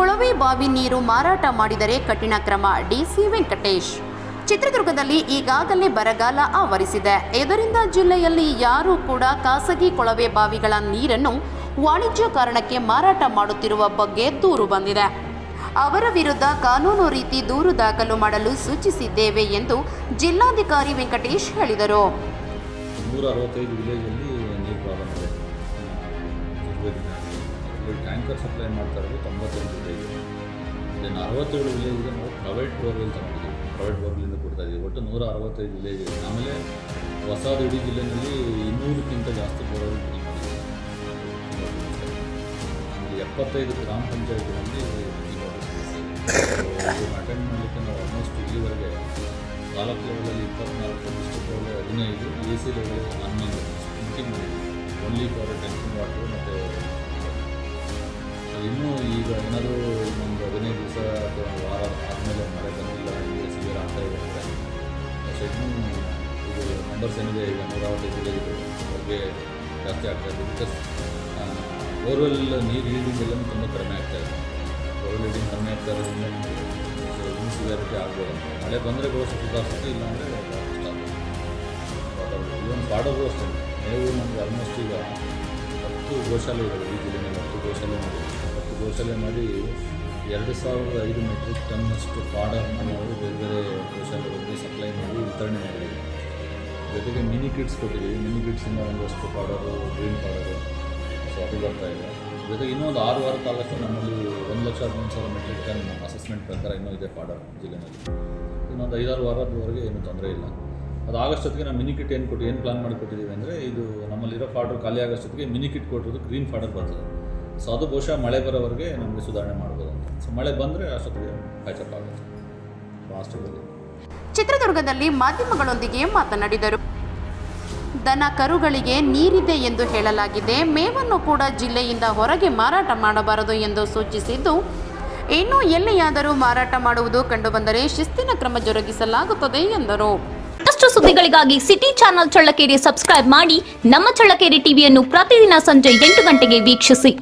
ಕೊಳವೆ ಬಾವಿ ನೀರು ಮಾರಾಟ ಮಾಡಿದರೆ ಕಠಿಣ ಕ್ರಮ. ಡಿಸಿ ವೆಂಕಟೇಶ್. ಚಿತ್ರದುರ್ಗದಲ್ಲಿ ಈಗಾಗಲೇ ಬರಗಾಲ ಆವರಿಸಿದೆ. ಇದರಿಂದ ಜಿಲ್ಲೆಯಲ್ಲಿ ಯಾರೂ ಕೂಡ ಖಾಸಗಿ ಕೊಳವೆ ಬಾವಿಗಳ ನೀರನ್ನು ವಾಣಿಜ್ಯ ಕಾರಣಕ್ಕೆ ಮಾರಾಟ ಮಾಡುತ್ತಿರುವ ಬಗ್ಗೆ ದೂರು ಬಂದಿದೆ. ಅವರ ವಿರುದ್ಧ ಕಾನೂನು ರೀತಿ ದೂರು ದಾಖಲು ಮಾಡಲು ಸೂಚಿಸಿದ್ದೇವೆ ಎಂದು ಜಿಲ್ಲಾಧಿಕಾರಿ ವೆಂಕಟೇಶ್ ಹೇಳಿದರು. ನೂರ ಅರವತ್ತೈದು ವಿಲೇಜಲ್ಲಿ ನೀರು ಇಲ್ಲಿ ಟ್ಯಾಂಕರ್ ಸಪ್ಲೈ ಮಾಡ್ತಾ ಇರೋದು ತೊಂಬತ್ತೆಂಟು ವಿಲೇಜ್ ದೆನ್ ಅರವತ್ತೇಳು ವಿಲೇಜ್ಗೆ ನಾವು ಪ್ರೈವೇಟ್ ಬೋರ್ವೆಲ್ ತಗೊಂಡಿದ್ದೀವಿ. ಪ್ರೈವೇಟ್ ಬೋರ್ವೆಲಿಂದ ಕೊಡ್ತಾ ಇದ್ದೀವಿ. ಒಟ್ಟು ನೂರ ಅರವತ್ತೈದು ವಿಲೇಜ್ ಇದೆ ಆಮೇಲೆ ಇಡೀ ಜಿಲ್ಲೆಯಲ್ಲಿ ಇನ್ನೂರಕ್ಕಿಂತ ಜಾಸ್ತಿ ಬೋರ್ವೆಲ್ ಎಪ್ಪತ್ತೈದು ಗ್ರಾಮ ಪಂಚಾಯತ್ಗಳಲ್ಲಿ ಅಟೆಂಡ್ ಮಾಡಲಿಕ್ಕೆ ನಾವು ಆಲ್ಮೋಸ್ಟ್ ಇಲ್ಲಿವರೆಗೆ ತಾಲೂಕು ಲೆವೆಲಲ್ಲಿ ಇಪ್ಪತ್ನಾಲ್ಕು ಡಿಸ್ಟಿಕ್ ಲೆವೆಲ್ ಹದಿನೈದು ಎ ಸಿ ಲೆವೆಲ್ ಹನ್ನೊಂದು sprinkling only for tension water ಮತ್ತು ನಂಬರ್ಸ್ ಏನಿದೆ, ಈಗ ನೂರಾವತ್ತು ಜಿಲ್ಲೆಗಳು ಅವ್ರಿಗೆ ಜಾಸ್ತಿ ಆಗ್ತಾ ಇದೆ. ಬಿಕಾಸ್ ಬೋರ್ವೆಲ್ ನೀರು ರೀಡಿಂಗ್ ಎಲ್ಲನೂ ತುಂಬ ಕಡಿಮೆ ಆಗ್ತಾ ಇದೆ. ಬೋರ್ವೆಲ್ ಹಿಡಿಂಗ್ ಕಡಿಮೆ ಆಗ್ತಾ ಇರೋದ್ರಿಂದ ಸೊ ಇನ್ನೂ ಸಿವಿಯಾರಿಟಿ ಆಗ್ಬೋದು ಮಳೆ ಬಂದರೆ ಗೋಸ್ ಸುಧಾರಿಸುತ್ತೆ ಇಲ್ಲಾಂದರೆ ಇವನ್ ಪಾಡೋದು ಅಷ್ಟೇ. ಮೇವು ನಮಗೆ ಆಲ್ಮೋಸ್ಟ್ ಈಗ ಹತ್ತು ಗೋಶಾಲೆ ಇರೋದು ಈ ಜಿಲ್ಲೆಯಲ್ಲಿ ಹತ್ತು ಗೋಶಾಲೆ ಮಾಡಿ ಹತ್ತು ಗೋಶಾಲೆ ಮಾಡಿ ಎರಡು ಸಾವಿರದ ಐದು ಮೆಟ್ರಿಕ್ ಟನ್ನಷ್ಟು ಪಾಡನ್ನು ನಾವು ಬೇರೆ ಬೇರೆ ಗೋಶಾಲೆಗಳಿಗೆ ಸಪ್ಲೈ ಮಾಡಿ ವಿತರಣೆ ಮಾಡಿದ್ದೀವಿ ಜೊತೆಗೆ ಮಿನಿ ಕಿಟ್ಸ್ ಕೊಟ್ಟಿದ್ದೀವಿ. ಮಿನಿ ಕಿಟ್ಸಿಂದ ಒಂದಷ್ಟು ಪಾಡರು ಗ್ರೀನ್ ಪಾಡರು ಸೊ ಅದು ಬರ್ತಾ ಇದೆ. ಜೊತೆಗೆ ಇನ್ನೂ ಒಂದು ಆರು ವಾರ ಕಾಲಕ್ಕೆ ನಮ್ಮಲ್ಲಿ ಒಂದು ಲಕ್ಷ ಹದಿನೈದು ಸಾವಿರ ಮೆಟ್ರಿಕ್ ಟನ್ ಅಸೆಸ್ಮೆಂಟ್ ಪ್ರಕಾರ ಇನ್ನೂ ಇದೆ ಪಾಡರ್ ಜಿಲ್ಲೆಯಲ್ಲಿ ಇನ್ನೊಂದು ಐದಾರು ವಾರದವರೆಗೆ ಏನು ತೊಂದರೆ ಇಲ್ಲ. ಅದು ಆಗಷ್ಟೊತ್ತಿಗೆ ನಾವು ಮಿನಿ ಕಿಟ್ ಏನು ಕೊಟ್ಟು, ಏನು ಪ್ಲಾನ್ ಮಾಡಿ ಕೊಟ್ಟಿದ್ದೀವಿ ಅಂದರೆ ಇದು ನಮ್ಮಲ್ಲಿರೋ ಫಾಡರ್ ಖಾಲಿ ಆಗೋಷ್ಟೊತ್ತಿಗೆ ಮಿನಿ ಕಿಟ್ ಕೊಟ್ಟಿರೋದು ಗ್ರೀನ್ ಫಾಡರ್ ಬರ್ತದೆ. ಸೊ ಅದು ಬಹುಶಃ ಮಳೆ ಬರೋವರೆಗೆ ನಮಗೆ ಸುಧಾರಣೆ ಮಾಡ್ಬೋದು ಅಂತ. ಸೊ ಮಳೆ ಬಂದರೆ ಅಷ್ಟೊತ್ತಿಗೆ ಪ್ಯಾಚಪ್ ಆಗುತ್ತೆ. ಫಾಸ್ಟಾಗಿ ಚಿತ್ರದುರ್ಗದಲ್ಲಿ ಮಾಧ್ಯಮಗಳೊಂದಿಗೆ ಮಾತನಾಡಿದರು. ದನ ಕರುಗಳಿಗೆ ನೀರಿದೆ ಎಂದು ಹೇಳಲಾಗಿದೆ. ಮೇವನ್ನು ಕೂಡ ಜಿಲ್ಲೆಯಿಂದ ಹೊರಗೆ ಮಾರಾಟ ಮಾಡಬಾರದು ಎಂದು ಸೂಚಿಸಿದ್ದು, ಇನ್ನು ಎಲ್ಲಿಯಾದರೂ ಮಾರಾಟ ಮಾಡುವುದು ಕಂಡುಬಂದರೆ ಶಿಸ್ತಿನ ಕ್ರಮ ಜರುಗಿಸಲಾಗುತ್ತದೆ ಎಂದರು. ಮತ್ತಷ್ಟು ಸುದ್ದಿಗಳಿಗಾಗಿ ಸಿಟಿ ಚಾನೆಲ್ ಚಳ್ಳಕೆರೆ ಸಬ್ಸ್ಕ್ರೈಬ್ ಮಾಡಿ, ನಮ್ಮ ಚಳ್ಳಕೆರೆ ಟಿವಿಯನ್ನು ಪ್ರತಿದಿನ ಸಂಜೆ ಎಂಟು ಗಂಟೆಗೆ ವೀಕ್ಷಿಸಿ.